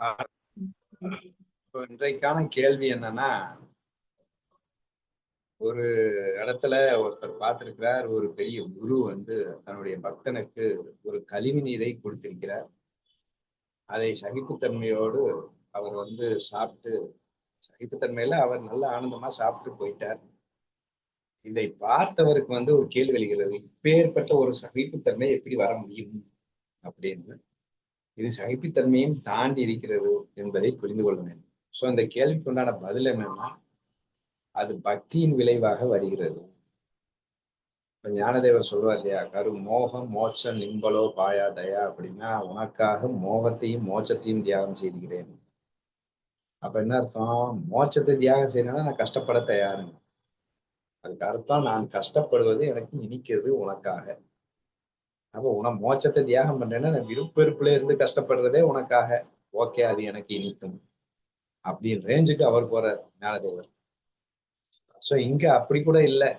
இப்போ இன்றைக்கான கேள்வி என்னன்னா ஒரு இடத்துல ஒருத்தர் பார்த்திருக்கிறார் ஒரு பெரிய குரு வந்து தன்னுடைய பக்தனுக்கு ஒரு கழிவு நீரை கொடுத்திருக்கிறார். அதை சகிப்புத்தன்மையோடு அவர் வந்து சாப்பிட்டு சகிப்புத்தன்மையில அவர் நல்ல ஆனந்தமா சாப்பிட்டு போயிட்டார். இதை பார்த்தவருக்கு வந்து ஒரு கேள்வி எழுகிறது இப்பேற்பட்ட ஒரு சகிப்புத்தன்மை எப்படி வர முடியும் அப்படின்னு. இது சகிப்புத்தன்மையும் தாண்டி இருக்கிறது என்பதை புரிந்து கொள்ள வேண்டும். சோ அந்த கேள்விக்கு உண்டான பதில் என்னன்னா அது பக்தியின் விளைவாக வருகிறது. இப்போ ஞானதேவர் சொல்வார் இல்லையா கரு மோகம் மோட்சம் நிம்பலோ பாயா தயா அப்படின்னா உனக்காக மோகத்தையும் மோட்சத்தையும் தியாகம் செய்துகிறேன். அப்ப என்ன அர்த்தம்? மோட்சத்தை தியாகம் செய்யணும்னா நான் கஷ்டப்பட தயாருங்க. அதுக்கு அர்த்தம் நான் கஷ்டப்படுவது எனக்கு இனிக்கிறது உனக்காக. அப்போ உன மோட்சத்தை தியாகம் பண்றேன்னா நான் விருப்பெருப்புல இருந்து கஷ்டப்படுறதே உனக்காக. ஓகே அது எனக்கு இனிக்கும். அப்படின்னு ரேஞ்சுக்கு அவர் போறார் ஞானதேவர். சோ இங்க அப்படி கூட இல்லை.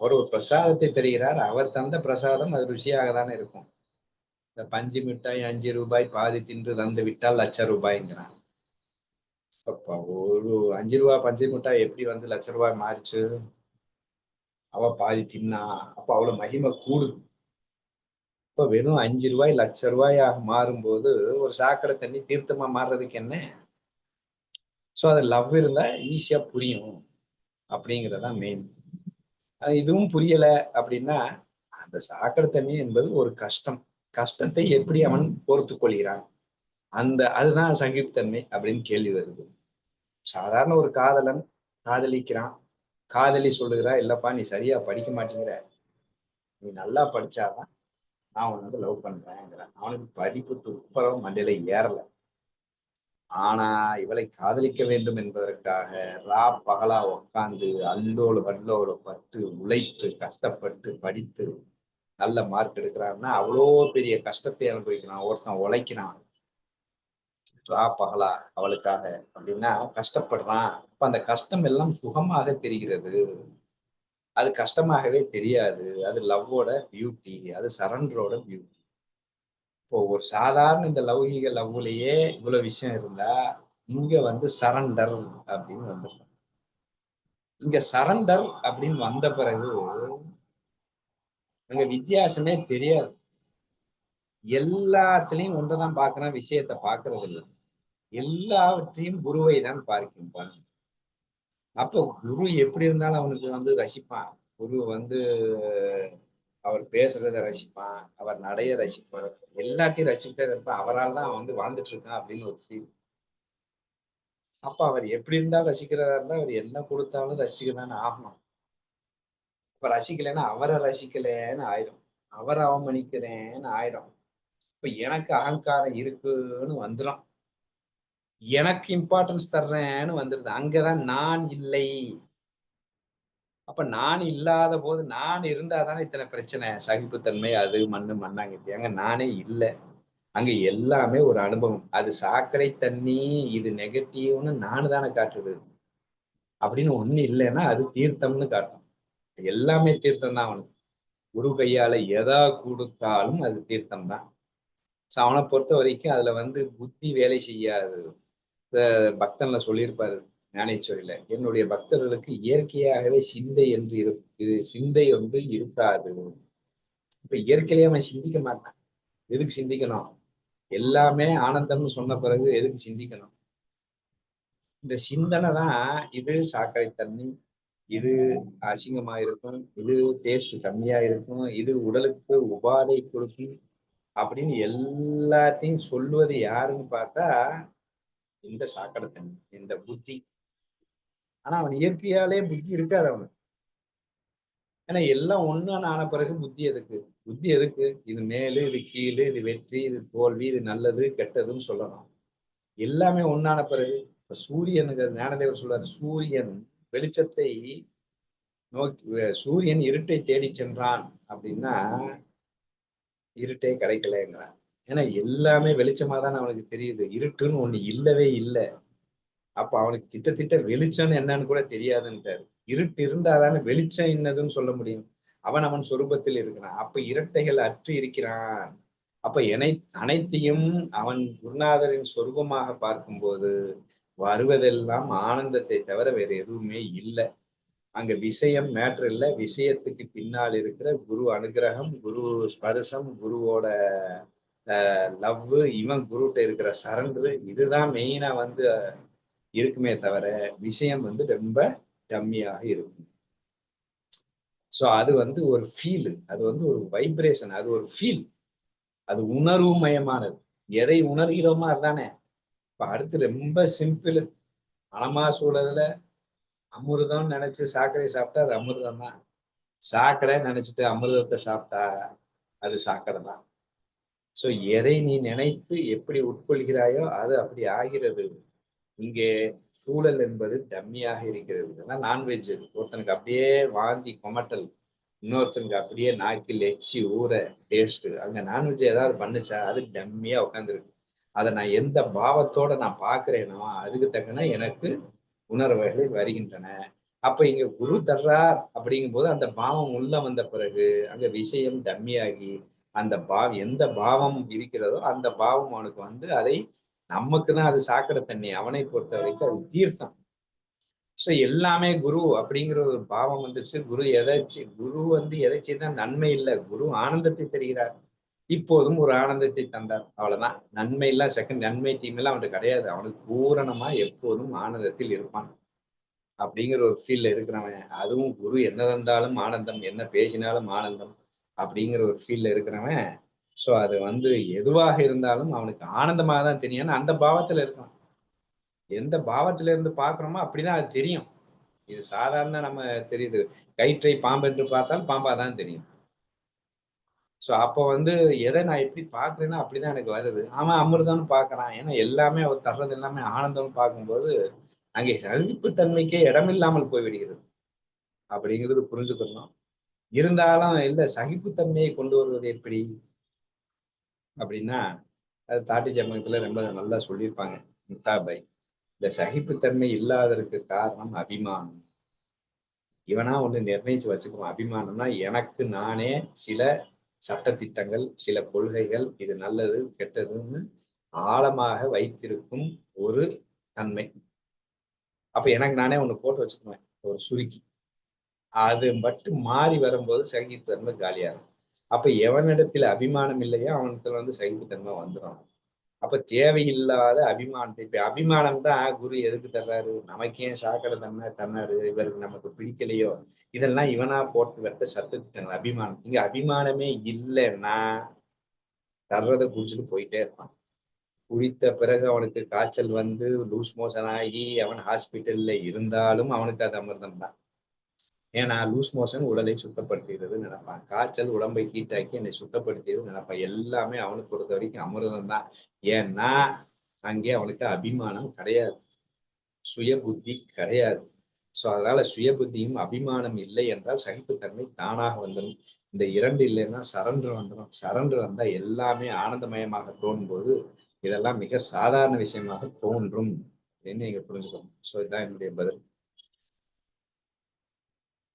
அவர் ஒரு பிரசாதத்தை தெரிகிறார் அவர் தந்த பிரசாதம் அது ருசியாக தானே இருக்கும். இந்த பஞ்சு மிட்டாய் அஞ்சு ரூபாய் பாதி தின்று தந்து விட்டால் லட்ச ரூபாய்ங்கிறான். ஒரு அஞ்சு ரூபாய் பஞ்சு மிட்டாய் எப்படி வந்து லட்ச ரூபாய் மாறிச்சு? அவ பாதி தின்னா அப்ப அவ்வளவு மகிமை கூடுது. இப்ப வெறும் அஞ்சு ரூபாய் லட்ச ரூபாயாக மாறும்போது ஒரு சாக்கடை தண்ணி தீர்த்தமா மாறுறதுக்கு என்ன? சோ அது லவ் இருந்தா ஈஸியா புரியும் அப்படிங்கிறதான் மெயின் இதுவும் புரியல அப்படின்னா அந்த சாக்கடை தண்ணி என்பது ஒரு கஷ்டம். கஷ்டத்தை எப்படி அவன் பொறுத்து கொள்கிறான்? அந்த அதுதான் சகிப்புத்தன்மை அப்படின்னு கேள்வி வருது. சாதாரண ஒரு காதலன் காதலிக்கிறான். காதலி சொல்லுகிறா இல்லப்பா நீ சரியா படிக்க மாட்டேங்கிற. நீ நல்லா படிச்சாதான் நான் உன்னை வந்து லவ் பண்றேங்கிறேன் அவனுக்கு படிப்பு துப்புரம் மண்டையில ஏறல. ஆனா இவளை காதலிக்க வேண்டும் என்பதற்காக ரா பகலா உட்காந்து அல்லோடு வல்லோடு பட்டு உழைத்து கஷ்டப்பட்டு படித்து நல்ல மார்க் எடுக்கிறான்னா அவ்வளோ பெரிய கஷ்டத்தை அனுபவிக்கிறான் ஒருத்தன் உழைக்கிறான். ரா பகலா அவளுக்காக அப்படின்னா கஷ்டப்படுறான். அப்ப அந்த கஷ்டம் எல்லாம் சுகமாக தெரிகிறது. அது கஷ்டமாகவே தெரியாது. அது லவ்வோட பியூட்டி அது சரண்டரோட பியூட்டி இப்போ ஒரு சாதாரண இந்த லௌகிக லவ்வுலயே இவ்வளவு விஷயம் இருந்தா இங்க வந்து சரண்டர் அப்படின்னு வந்துடும் இங்க சரண்டர் அப்படின்னு வந்த பிறகு அங்க வித்தியாசமே தெரியாது. எல்லாத்துலயும் ஒன்றுதான் பாக்குறேன் விஷயத்த பாக்குறது இல்லை எல்லாவற்றையும் குருவை தான் பார்க்கின்றான். அப்போ குரு எப்படி இருந்தாலும் அவனுக்கு வந்து ரசிப்பான். குரு வந்து அவர் பேசுறத ரசிப்பான். அவர் நடைய ரசிப்பான். எல்லாத்தையும் ரசிக்கிட்டே இருப்பான் அவரால் தான் அவன் வந்து வாழ்ந்துட்டு இருக்கான் அப்படின்னு ஒரு ஃபீல் அப்ப அவர் எப்படி இருந்தாலும் ரசிக்கிறதா இருந்தா அவர் என்ன கொடுத்தாலும் ரசிச்சுக்கதான்னு ஆகணும். இப்ப ரசிக்கலைன்னா அவரை ரசிக்கலன்னு ஆயிரும். அவரை அவமணிக்கிறேன்னு ஆயிரும். இப்ப எனக்கு அகங்காரம் இருக்குன்னு வந்துடும் எனக்கு இம்பார்ட்டன்ஸ் தர்றேன்னு வந்துருது. அங்கதான் நான் இல்லை. அப்ப நான் இல்லாத போது நான் இருந்தாதானே இத்தனை பிரச்சனை? சகிப்புத்தன்மை அது மண்ணு மண்ணாங்கிட்டு. அங்க நானே இல்லை. அங்க எல்லாமே ஒரு அனுபவம். அது சாக்கடை தண்ணி இது நெகட்டிவ்னு நானு தானே காட்டுது. அப்படின்னு ஒண்ணு இல்லைன்னா அது தீர்த்தம்னு காட்டும். எல்லாமே தீர்த்தம் தான் அவனுக்கு. குரு கையால எதா கொடுத்தாலும் அது தீர்த்தம் தான். ஸோ அவனை பொறுத்த வரைக்கும் அதுல வந்து புத்தி வேலை செய்யாது. பக்தன்ல சொல்லியிருப்பாரு ஞானேஸ்வரியில என்னுடைய பக்தர்களுக்கு இயற்கையாகவே சிந்தை என்று இரு சிந்தை வந்து இருக்காது. இப்ப இயற்கையிலேயே அவன் சிந்திக்க மாட்டான். எதுக்கு சிந்திக்கணும்? எல்லாமே ஆனந்தம்னு சொன்ன பிறகு எதுக்கு சிந்திக்கணும்? இந்த சிந்தனை தான் இது சாக்கடை தண்ணி இது அசிங்கமா இருக்கும் இது டேஸ்ட் கம்மியா இருக்கும் இது உடலுக்கு உபாதை கொடுக்கும் அப்படின்னு எல்லாத்தையும் சொல்லுவது யாருன்னு பார்த்தா இந்த சாக்கடை தண்ணி இந்த புத்தி. ஆனா அவன் இயற்கையாலே புத்தி இருக்காது அவனுக்கு. ஏன்னா எல்லாம் ஒண்ணு ஆன பிறகு புத்தி எதுக்கு? புத்தி எதுக்கு? இது மேலு இது கீழு இது வெற்றி இது தோல்வி இது நல்லது கெட்டதுன்னு சொல்லலாம். எல்லாமே ஒன்னான பிறகு இப்ப சூரியனுக்கு ஞானதேவர் சொல்றாரு சூரியன் வெளிச்சத்தை நோக்கி சூரியன் இருட்டை தேடி சென்றான் அப்படின்னா இருட்டே கிடைக்கலங்கிறான் ஏன்னா எல்லாமே வெளிச்சமா தான் அவனுக்கு தெரியுது. இருட்டுன்னு ஒண்ணு இல்லவே இல்லை. அப்ப அவனுக்கு திட்ட திட்ட வெளிச்சம்னு என்னன்னு கூட தெரியாதுன்ட்டாரு. இருட்டு இருந்தாதானே வெளிச்சம் என்னதுன்னு சொல்ல முடியும். அவன் அவன் சொரூபத்தில் இருக்கிறான். அப்ப இரட்டைகள் அற்று இருக்கிறான். அப்ப எனை அனைத்தையும் அவன் குருநாதரின் சொரூபமாக பார்க்கும்போது வருவதெல்லாம் ஆனந்தத்தை தவிர வேற எதுவுமே இல்லை. அங்க விஷயம் மேட்ரு இல்லை. விஷயத்துக்கு பின்னால் இருக்கிற குரு அனுகிரகம் குரு ஸ்பர்சம் குருவோட லவ் இவன் குருட்ட இருக்கிற சரண்டர் இதுதான் மெயினா வந்து இருக்குமே தவிர விஷயம் வந்து ரொம்ப டம்மியாக இருக்கும். ஸோ அது வந்து ஒரு ஃபீல் அது வந்து ஒரு வைப்ரேஷன் அது ஒரு ஃபீல் அது உணர்வு மயமானது. எதை உணர்கிறோமோ அதுதானே. இப்ப அடுத்து ரொம்ப சிம்பிள் அனமா சூழல்ல அமிர்தம் நினைச்சு சாக்கடை சாப்பிட்டா அது அமிர்தம் தான் சாக்கடை நினைச்சிட்டு அமிர்தத்தை சாப்பிட்டா அது சாக்கடை தான் ஸோ எதை நீ நினைத்து எப்படி உட்கொள்கிறாயோ அது அப்படி ஆகிறது. இங்கே சூழல் என்பது டம்மியாக இருக்கிறது. ஏன்னா நான்வெஜ் ஒருத்தனுக்கு அப்படியே வாந்தி கொமட்டல் இன்னொருத்தனுக்கு அப்படியே நாக்கில் எச்சி ஊற டேஸ்ட்டு அங்க நான்வெஜ் ஏதாவது பண்ணுச்சா அது டம்மியா உட்காந்துருக்கு அதை நான் எந்த பாவத்தோட நான் பார்க்குறேனோ அதுக்கு தக்கன எனக்கு உணர்வுகள் வருகின்றன. அப்ப இங்க குரு தர்றார் அப்படிங்கும் போது அந்த பாவம் உள்ள வந்த பிறகு அங்க விஷயம் டம்மியாகி அந்த பாவம் எந்த பாவம் இருக்கிறதோ அந்த பாவம் அவனுக்கு வந்து அதை நமக்கு தான் அது சாக்கடை தண்ணி அவனை பொறுத்த வரைக்கும் அது தீர்த்தம். ஸோ எல்லாமே குரு அப்படிங்கிற ஒரு பாவம் வந்துச்சு குரு எதாச்சு குரு வந்து எதாச்சு தான் நன்மை இல்லை. குரு ஆனந்தத்தை தருகிறார். இப்போதும் ஒரு ஆனந்தத்தை தந்தார். அவ்வளவுதான். நன்மை எல்லாம் செகண்ட் நன்மை தீமையெல்லாம் அவனுக்கு கிடையாது. அவனுக்கு பூரணமா எப்போதும் ஆனந்தத்தில் இருப்பான். அப்படிங்கிற ஒரு ஃபீல்ல இருக்கிறவன். அதுவும் குரு என்ன தந்தாலும் ஆனந்தம் என்ன பேசினாலும் ஆனந்தம். அப்படிங்கிற ஒரு ஃபீல்ல இருக்கிறவன். ஸோ அது வந்து எதுவாக இருந்தாலும் அவனுக்கு ஆனந்தமாக தான் தெரியும். அந்த பாவத்துல இருக்கான். எந்த பாவத்துல இருந்து பார்க்குறோமோ அப்படிதான் அது தெரியும். இது சாதாரண நம்ம தெரியுது. கயிற்றை பாம்பு என்று பார்த்தால் பாம்பா தான் தெரியும். ஸோ அப்போ வந்து எதை நான் எப்படி பார்க்குறேன்னா அப்படிதான் எனக்கு வருது. அவன் அமிர்தம்னு பார்க்கறான். ஏன்னா எல்லாமே அவர் தர்றது எல்லாமே ஆனந்தம்னு பார்க்கும்போது அங்கே சகிப்புத்தன்மைக்கே இடமில்லாமல் போய்விடுகிறது. அப்படிங்கிறது புரிஞ்சுக்கணும். இருந்தாலும் இல்ல சகிப்புத்தன்மையை கொண்டு வருவது எப்படி? அப்படின்னா அது தாட்டி ஜமகத்துல ரொம்ப நல்லா சொல்லியிருப்பாங்க. முத்தாபாய் இந்த சகிப்புத்தன்மை இல்லாததற்கு காரணம் அபிமானம். இவனா ஒண்ணு நிர்ணயிச்சு வச்சுக்குவோம் அபிமானம்னா எனக்கு நானே சில சட்டத்திட்டங்கள் சில கொள்கைகள் இது நல்லது கெட்டதுன்னு ஆழமாக வைத்திருக்கும் ஒரு தன்மை. அப்ப எனக்கு நானே ஒண்ணு போட்டு வச்சுக்குவேன் ஒரு சுருக்கி. அது மட்டும் மாறி வரும்போது சகிப்புத்தன்மை காலியாகும். இருக்கும் அப்ப எவனிடத்துல அபிமானம் இல்லையோ அவனிடத்துல வந்து சகிப்புத்தன்மை வந்துடும் அப்ப தேவையில்லாத அபிமானத்தை இப்ப அபிமானம் தான் குரு எதுக்கு தர்றாரு? நமக்கே சாக்கடை தன்மை தன்னாரு இவருக்கு நமக்கு பிடிக்கலையோ? இதெல்லாம் இவனா போட்டு வெட்ட சத்தத்திட்டங்கள் அபிமானம். இங்க அபிமானமே இல்லைன்னா தர்றதை குடிச்சிட்டு போயிட்டே இருப்பான். குடித்த பிறகு அவனுக்கு காய்ச்சல் வந்து லூஸ் மோஷன் ஆகி அவன் ஹாஸ்பிட்டல்ல இருந்தாலும் அவனுக்கு அது அமிர்தம் தான் ஏன்னா லூஸ் மோஷன் உடலை சுத்தப்படுத்துகிறது நினைப்பான். காய்ச்சல் உடம்பை ஹீட்டாக்கி என்னை சுத்தப்படுத்துகிறது நினைப்பான். எல்லாமே அவனுக்கு பொறுத்த வரைக்கும் அமிர்தம் தான் ஏன்னா அங்கே அவனுக்கு அபிமானம் கிடையாது. சுய புத்தி கிடையாது. ஸோ அதனால சுய புத்தியும் அபிமானம் இல்லை என்றால் சகிப்புத்தன்மை தானாக வந்துடும். இந்த இரண்டு இல்லைன்னா சரண்டு வந்துடும் சரண்டு வந்தால் எல்லாமே ஆனந்தமயமாக தோணும் போது இதெல்லாம் மிக சாதாரண விஷயமாக தோன்றும். அப்படின்னு நீங்க புரிஞ்சுக்கணும். ஸோ இதுதான் என்னுடைய பதில்.